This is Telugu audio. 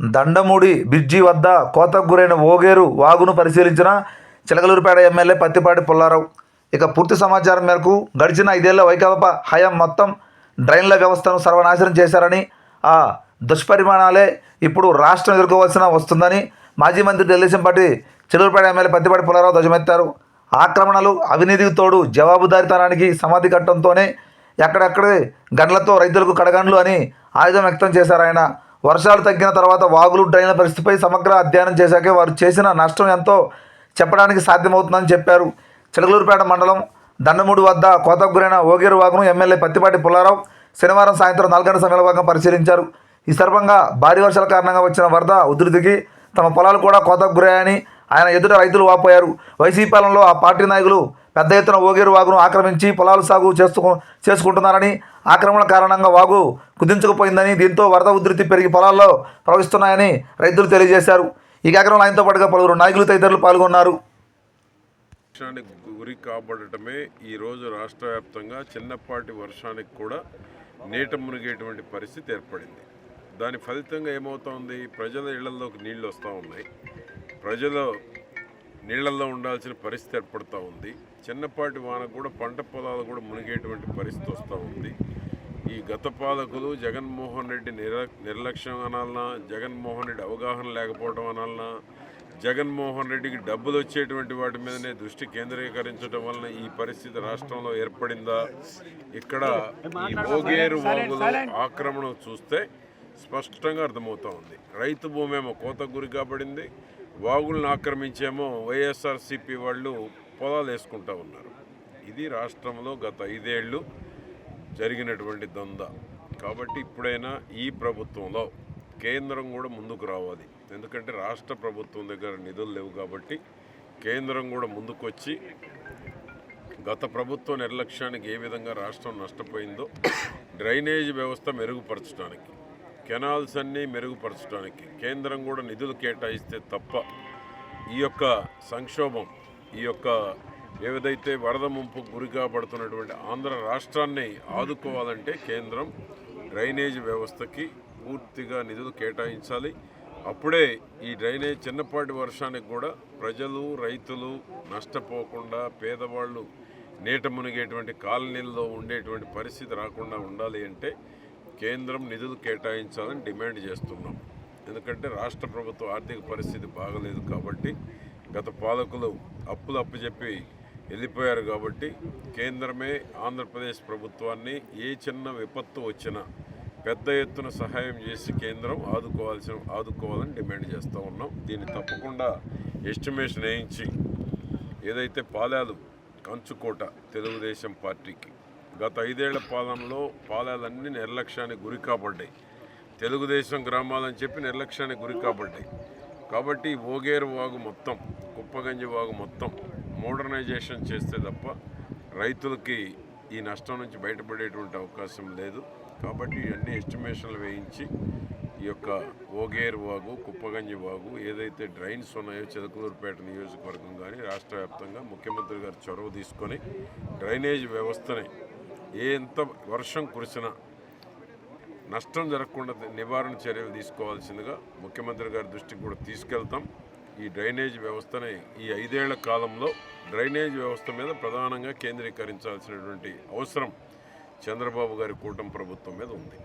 దండముడి బ్రిడ్జి వద్ద కోతకు గురైన ఓగేరు వాగును పరిశీలించిన చిలకలూరుపేట ఎమ్మెల్యే పత్తిపాటి పుల్లారావు. ఇక పూర్తి సమాచారం మేరకు గడిచిన ఐదేళ్ళ వైకాపా హయాం మొత్తం డ్రైన్ల వ్యవస్థను సర్వనాశనం చేశారని ఆ దుష్పరిమాణాలే ఇప్పుడు రాష్ట్రం ఎదుర్కోవాల్సిన వస్తుందని మాజీ మంత్రి తెలుగుదేశంపాటి చిలకలూరుపేట ఎమ్మెల్యే పత్తిపాటి పుల్లారావు ధ్వజమెత్తారు. ఆక్రమణలు అవినీతికి తోడు జవాబుదారితనానికి సమాధి కట్టడంతోనే ఎక్కడెక్కడే గండ్లతో రైతులకు కడగండ్లు అని ఆయుధం వ్యక్తం చేశారు ఆయన. వర్షాలు తగ్గిన తర్వాత వాగులు డ్రైన్ల పరిస్థితిపై సమగ్ర అధ్యయనం చేశాకే వారు చేసిన నష్టం ఎంతో చెప్పడానికి సాధ్యమవుతుందని చెప్పారు. చిలకలూరుపేట మండలం దండమూడి వద్ద కోతకు గురైన ఓగేరు వాగును ఎమ్మెల్యే పత్తిపాటి పుల్లారావు శనివారం సాయంత్రం నాలుగంట సమయంలో భాగంగా పరిశీలించారు. ఈ సందర్భంగా భారీ వర్షాల కారణంగా వచ్చిన వరద ఉధృతికి తమ పొలాలు కూడా కోతకు గురయ్యాయని ఆయన ఎదుట రైతులు వాపోయారు. వైసీపీ పాలనలో ఆ పార్టీ నాయకులు పెద్ద ఎత్తున ఓగేరు వాగును ఆక్రమించి పొలాలు సాగు చేస్తూ చేసుకుంటున్నారని ఆక్రమణ కారణంగా వాగు కుదించకపోయిందని దీంతో వరద ఉధృతి పెరిగి పొలాల్లో ప్రవహిస్తున్నాయని రైతులు తెలియజేశారు. ఈ కార్యక్రమంలో ఆయనతో పాటుగా పలువురు నాయకులు తదితరులు పాల్గొన్నారు. గురి కాబడటమే ఈరోజు రాష్ట్ర వ్యాప్తంగా చిన్నపాటి వర్షానికి కూడా నీట మునిగేటువంటి పరిస్థితి ఏర్పడింది. దాని ఫలితంగా ఏమవుతోంది? ప్రజల ఇళ్ళలోకి నీళ్ళు వస్తూ ఉన్నాయి. ప్రజలు నీళ్ళలో ఉండాల్సిన పరిస్థితి ఏర్పడుతూ ఉంది. చిన్నపాటి వాన కూడా పంట పొలాలు కూడా మునిగేటువంటి పరిస్థితి వస్తూ ఉంది. ఈ గత పాలకులు జగన్మోహన్ రెడ్డి నిర నిర్లక్ష్యం అనాలనా? జగన్మోహన్ రెడ్డి అవగాహన లేకపోవడం అనాలనా? జగన్మోహన్ రెడ్డికి డబ్బులు వచ్చేటువంటి వాటి మీదనే దృష్టి కేంద్రీకరించడం వలన ఈ పరిస్థితి రాష్ట్రంలో ఏర్పడిందా? ఇక్కడ ఈ ఓగేరు వాగులో ఆక్రమణ చూస్తే స్పష్టంగా అర్థమవుతూ ఉంది. రైతు భూమి ఏమో కోతకు గురి కాబడింది. వాగులను ఆక్రమించేమో వైఎస్ఆర్సీపీ వాళ్ళు పొలాలు వేసుకుంటా ఉన్నారు. ఇది రాష్ట్రంలో గత ఐదేళ్ళు జరిగినటువంటి దొంద. కాబట్టి ఇప్పుడైనా ఈ ప్రభుత్వంలో కేంద్రం కూడా ముందుకు రావాలి. ఎందుకంటే రాష్ట్ర ప్రభుత్వం దగ్గర నిధులు లేవు కాబట్టి కేంద్రం కూడా ముందుకొచ్చి గత ప్రభుత్వ నిర్లక్ష్యానికి ఏ విధంగా రాష్ట్రం నష్టపోయిందో డ్రైనేజ్ వ్యవస్థ మెరుగుపరచడానికి కెనాల్స్ అన్నీ మెరుగుపరచడానికి కేంద్రం కూడా నిధులు కేటాయిస్తే తప్ప ఈ యొక్క సంక్షోభం ఈ యొక్క ఏదైతే వరద ముంపు గురి కాబడుతున్నటువంటి ఆంధ్ర రాష్ట్రాన్ని ఆదుకోవాలంటే కేంద్రం డ్రైనేజ్ వ్యవస్థకి పూర్తిగా నిధులు కేటాయించాలి. అప్పుడే ఈ డ్రైనేజ్ చిన్నపాటి వర్షానికి కూడా ప్రజలు రైతులు నష్టపోకుండా పేదవాళ్ళు నీట మునిగేటువంటి కాలనీల్లో ఉండేటువంటి పరిస్థితి రాకుండా ఉండాలి అంటే కేంద్రం నిధులు కేటాయించాలని డిమాండ్ చేస్తున్నాం. ఎందుకంటే రాష్ట్ర ప్రభుత్వ ఆర్థిక పరిస్థితి బాగలేదు కాబట్టి గత పాలకులు అప్పులు అప్పచెప్పి వెళ్ళిపోయారు కాబట్టి కేంద్రమే ఆంధ్రప్రదేశ్ ప్రభుత్వాన్ని ఏ చిన్న విపత్తు వచ్చినా పెద్ద ఎత్తున సహాయం చేసి కేంద్రం ఆదుకోవాల్సిన ఆదుకోవాలని డిమాండ్ చేస్తూ ఉన్నాం. దీన్ని తప్పకుండా ఎస్టిమేషన్ వేయించి ఏదైతే పాలాలు కంచుకోట తెలుగుదేశం పార్టీకి గత ఐదేళ్ళ పాలనలో పాలాలన్నీ నిర్లక్ష్యానికి గురి కాబడ్డాయి. తెలుగుదేశం గ్రామాలని చెప్పి నిర్లక్ష్యానికి గురి కాబడ్డాయి. కాబట్టి ఓగేరు వాగు మొత్తం కుప్పగంజి వాగు మొత్తం మోడర్నైజేషన్ చేస్తే తప్ప రైతులకి ఈ నష్టం నుంచి బయటపడేటువంటి అవకాశం లేదు. కాబట్టి ఇవన్నీ ఎస్టిమేషన్లు వేయించి ఈ యొక్క ఓగేరు వాగు కుప్పగంజి వాగు ఏదైతే డ్రైన్స్ ఉన్నాయో చిలకలూరుపేట నియోజకవర్గం కానీ రాష్ట్ర వ్యాప్తంగా ముఖ్యమంత్రి గారు చొరవ తీసుకొని డ్రైనేజ్ వ్యవస్థని ఎంత వర్షం కురిసినా నష్టం జరగకుండా నివారణ చర్యలు తీసుకోవాల్సిందిగా ముఖ్యమంత్రి గారి దృష్టికి కూడా తీసుకెళ్తాం. ఈ డ్రైనేజ్ వ్యవస్థని ఈ ఐదేళ్ళ కాలంలో డ్రైనేజ్ వ్యవస్థ మీద ప్రధానంగా కేంద్రీకరించాల్సినటువంటి అవసరం చంద్రబాబు గారి కూటమి ప్రభుత్వం మీద ఉంది.